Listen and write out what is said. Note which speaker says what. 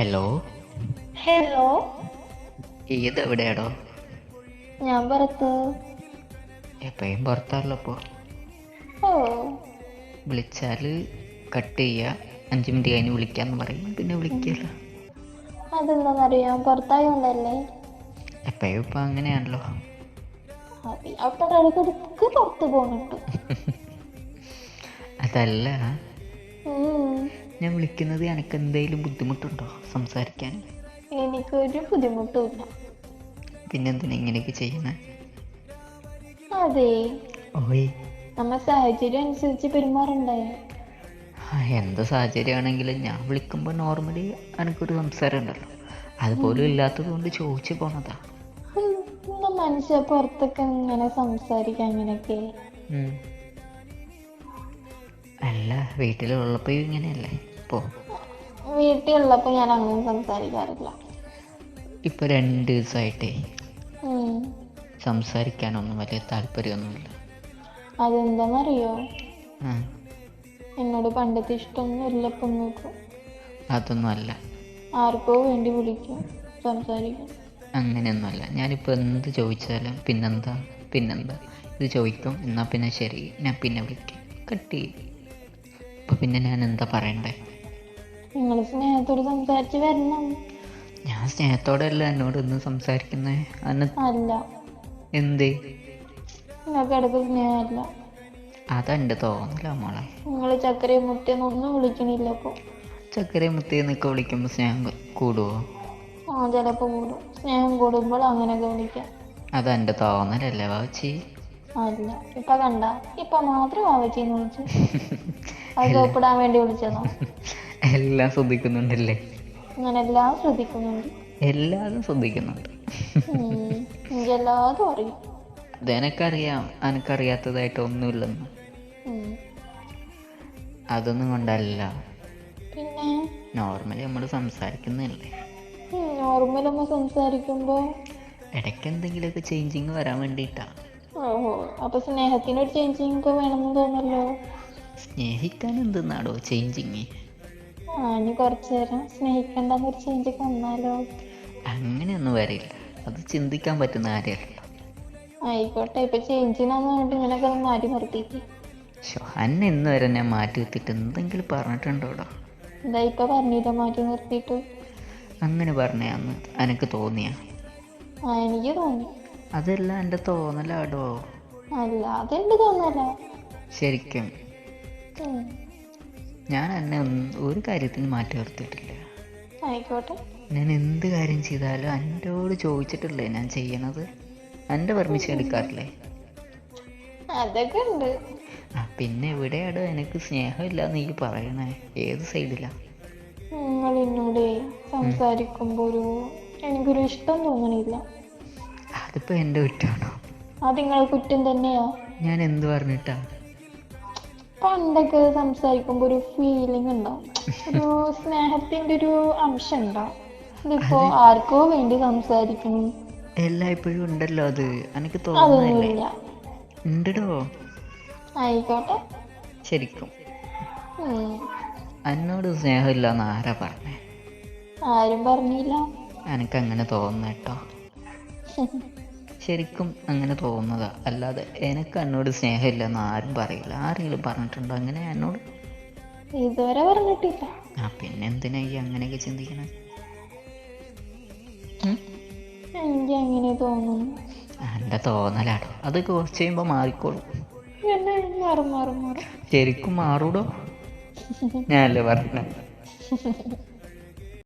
Speaker 1: Hello
Speaker 2: hello
Speaker 1: ഇത് എവിടെയാടോ
Speaker 2: ഞാൻ പുറത്ത്.
Speaker 1: എപ്പോഴും പുറത്താണല്ലോ അപ്പോ
Speaker 2: ഓ.
Speaker 1: വിളിച്ചാൽ കട്ട് ചെയ്യുക അഞ്ച് മിനിറ്റ് കഴിഞ്ഞ് വിളിക്കാന്ന് പറയും. പിന്നെ വിളിക്കില്ല.
Speaker 2: അതെന്താണെന്നറിയാം പുറത്തായോണ്ടല്ലേ.
Speaker 1: എപ്പോഴും ഇപ്പൊ അങ്ങനെയാണല്ലോ.
Speaker 2: അപ്പൊ ഇടയ്ക്കിടയ്ക്ക് പുറത്ത് പോകുന്നുണ്ട്
Speaker 1: അതല്ല. ഞാൻ വിളിക്കുന്നത് എനിക്ക് എന്തെങ്കിലും ബുദ്ധിമുട്ടുണ്ടോ സംസാരിക്കാൻ?
Speaker 2: എനിക്കൊരു ബുദ്ധിമുട്ടുമില്ല.
Speaker 1: പിന്നെന്തിനാ ഇങ്ങനെയൊക്കെ ചെയ്യുന്നത്
Speaker 2: അതെ.
Speaker 1: ഓയ്.
Speaker 2: നമ്മ സാഹചര്യം അനുസരിച്ച് പെരുമാറണ്ടേ?
Speaker 1: എന്ത് സാഹചര്യമാണെങ്കിലും ഞാൻ വിളിക്കുമ്പോൾ നോർമലി എനിക്കൊരു സംസാരം ഉണ്ടല്ലോ അതുപോലും ഇല്ലാത്തത് കൊണ്ട് ചോദിച്ചു പോണതാ.
Speaker 2: മനുഷ്യ പുറത്തൊക്കെ ഇങ്ങനെ സംസാരിക്കാം അങ്ങനെയൊക്കെ.
Speaker 1: അല്ല വീട്ടിലുള്ളപ്പോ ഇങ്ങനെയല്ലേ? ഇപ്പോൾ
Speaker 2: വീട്ടിലുള്ളപ്പോ ഞാൻ അങ്ങനെ സംസാരിക്കാറില്ല.
Speaker 1: ഇപ്പൊ രണ്ട് ദിവസമായിട്ടേ. സംസാരിക്കാനൊന്നും വലിയ താല്പര്യമൊന്നുമില്ല.
Speaker 2: അതെന്താന്നറിയോ?
Speaker 1: ആ,
Speaker 2: എന്നോട് പണ്ടത്തെ ഇഷ്ടമൊന്നും ഇല്ല
Speaker 1: അതൊന്നും അല്ല.
Speaker 2: ആർക്കോ വേണ്ടി വിളിക്കും സംസാരിക്കും.
Speaker 1: അങ്ങനെയൊന്നുമല്ല. ഞാനിപ്പോൾ എന്ത് ചോദിച്ചാലും പിന്നെന്താ പിന്നെന്താ. ഇത് ചോദിക്കും എന്നാൽ പിന്നെ ശരി. ഞാൻ പിന്നെ വിളിക്കാം. കട്ട് ചെയ്യും. അപ്പോൾ പിന്നെ ഞാൻ എന്താ പറയണ്ടേ?
Speaker 2: നിങ്ങൾ സ്നേഹത്തോട് സംസാരിച്ച് വരണം.
Speaker 1: ഞാൻ സ്നേഹത്തോടെ അല്ല എന്നോട് ഇന്ന് സംസാരിക്കുന്നേ? അന്ന്
Speaker 2: അല്ല.
Speaker 1: എന്തേ?
Speaker 2: നിങ്ങൾക്ക് ഇടയ്ക്ക് സ്നേഹമല്ല.
Speaker 1: അതെന്റെ തോന്നല മോളെ.
Speaker 2: നിങ്ങൾ ചക്കരയും മുട്ടയൊന്നും ഒന്നും വിളിക്കണില്ല ഇപ്പോൾ
Speaker 1: ചക്കര മുത്തിന്നൊക്കെ വിളിക്കുമ്പോൾ സ്നേഹം കൂടുവോ?
Speaker 2: ആ ചിലപ്പോൾ കൂടും. സ്നേഹം കൂടുമ്പോൾ അങ്ങനെയൊക്കെ വിളിക്കാം.
Speaker 1: അതെന്റെ തോന്നലല്ലേ വാച്ചി
Speaker 2: അല്ല ഇപ്പൊ കണ്ട. ഇപ്പൊ മാത്രം വാവച്ചിന്ന് വിളിച്ചു. അത് ഒപ്പിടാൻ വേണ്ടി വിളിച്ചതോ.
Speaker 1: എല്ലാം ശ്രദ്ധിക്കുന്നുണ്ടല്ലേ?
Speaker 2: ഞാൻ എല്ലാം ശ്രദ്ധിക്കുന്നുണ്ട്.
Speaker 1: എല്ലാവരും ശ്രദ്ധിക്കുന്നുണ്ട്.
Speaker 2: എല്ലാതും അറിയും.
Speaker 1: അത് എനക്കറിയാം. എനക്കറിയാത്തതായിട്ട് ഒന്നുമില്ലെന്ന്. അതൊന്നും കൊണ്ടല്ല.
Speaker 2: പിന്നെ?
Speaker 1: നോർമലി നമ്മൾ സംസാരിക്കുന്നതല്ലേ?
Speaker 2: നോർമൽ നമ്മൾ സംസാരിക്കുമ്പോ?
Speaker 1: ഇടയ്ക്ക് എന്തെങ്കിലുമൊക്കെ ചേഞ്ചിങ് വരാൻ വേണ്ടിട്ടാ
Speaker 2: ഓഹോ അപ്പൊ സ്നേഹത്തിനൊരു ചേഞ്ചിങ് ഒക്കെ വേണമെന്ന് തോന്നല്ലോ
Speaker 1: സ്നേഹിക്കാൻ എന്തെന്നാടോ ചേഞ്ചിങ്
Speaker 2: ഇനി കുറച്ചു നേരം വന്നാലോ?
Speaker 1: അങ്ങനെയൊന്നും വരില്ല. അത് ചിന്തിക്കാൻ പറ്റുന്ന കാര്യമല്ല.
Speaker 2: ആയിക്കോട്ടെ ഇപ്പൊ ചേഞ്ചിനാന്ന് പറഞ്ഞിട്ട് ഇങ്ങനെയൊക്കെ ഒന്ന് മാറ്റി നിർത്തിയിട്ട്
Speaker 1: അന്നെ ഇന്ന് വരെ ഞാൻ മാറ്റി എന്തെങ്കിലും പറഞ്ഞിട്ടുണ്ടോടോ?
Speaker 2: എന്താ ഇപ്പൊ പറഞ്ഞില്ല മാറ്റി നിർത്തിയിട്ട്?
Speaker 1: അങ്ങനെ പറഞ്ഞാന്ന് എനിക്ക് തോന്നിയ?
Speaker 2: ആ എനിക്ക് തോന്നി.
Speaker 1: അതെല്ലാം എന്റെ തോന്നലാടോ?
Speaker 2: അല്ല അതെന്റെ തോന്നല.
Speaker 1: ശരിക്കും. ഞാൻ എന്നെ ഒരു കാര്യത്തിന് മാറ്റി നിർത്തിയിട്ടില്ല.
Speaker 2: ആയിക്കോട്ടെ.
Speaker 1: ഞാൻ എന്ത് കാര്യം ചെയ്താലും എന്നോട് ചോദിച്ചിട്ടില്ലേ ഞാൻ ചെയ്യണത്? എന്റെ പെർമിഷൻ എടുക്കാറില്ലേ?
Speaker 2: അതൊക്കെ ഉണ്ട്
Speaker 1: ആ പിന്നെ എവിടെയാടോ എനിക്ക് സ്നേഹമില്ല നീ പറയണേ. ഏത് സൈഡിലാ?
Speaker 2: നിങ്ങൾ എന്നോട് സംസാരിക്കുമ്പോ ഒരു എനിക്കൊരു ഇഷ്ടം തോന്നണില്ല.
Speaker 1: അതിപ്പോ എന്റെ കുറ്റമാണോ?
Speaker 2: അത് നിങ്ങളെ കുറ്റം തന്നെയാ.
Speaker 1: ഞാൻ എന്ത് പറഞ്ഞിട്ടാ?
Speaker 2: പണ്ടൊക്കെ സംസാരിക്കുമ്പോ ഒരു ഫീലിംഗ് ഉണ്ടാവും. ഒരു സ്നേഹത്തിന്റെ ഒരു അംശം ഉണ്ടാവും. ഇതിപ്പോ ആർക്കോ വേണ്ടി സംസാരിക്കണം.
Speaker 1: എല്ലായ്പ്പോഴും ഉണ്ടല്ലോ അത്. എനിക്ക് തോന്നുന്നില്ല ഉണ്ടോ
Speaker 2: ആയിക്കോട്ടെ.
Speaker 1: ശരിക്കും. എന്നോട് സ്നേഹമില്ല എന്ന് ആരാ പറഞ്ഞേ?
Speaker 2: ആരും പറഞ്ഞില്ല.
Speaker 1: എനിക്ക് അങ്ങനെ തോന്നുന്നു കേട്ടോ ശരിക്കും അങ്ങനെ തോന്നുന്നതാണ് അല്ലാതെ എനിക്ക് എന്നോട് സ്നേഹമില്ല എന്ന് ആരും പറയില്ല. ആരെങ്കിലും പറഞ്ഞിട്ടുണ്ടോ? അങ്ങനെ എന്നോട്?
Speaker 2: ഇതുവരെ പറഞ്ഞിട്ടില്ല.
Speaker 1: ആ പിന്നെ എന്തിനാ ഈ അങ്ങനെയൊക്കെ ചിന്തിക്കണേ?
Speaker 2: എനിക്ക് അങ്ങനെ തോന്നുന്നു.
Speaker 1: എന്റെ തോന്നലാടോ? അത് കുറച്ച് കഴിയുമ്പോൾ മാറിക്കോളും.
Speaker 2: പിന്നെ മാറും മാറും മാറും.
Speaker 1: ശരിക്കും മാറൂടോ? ഞാനല്ലേ പറഞ്ഞ.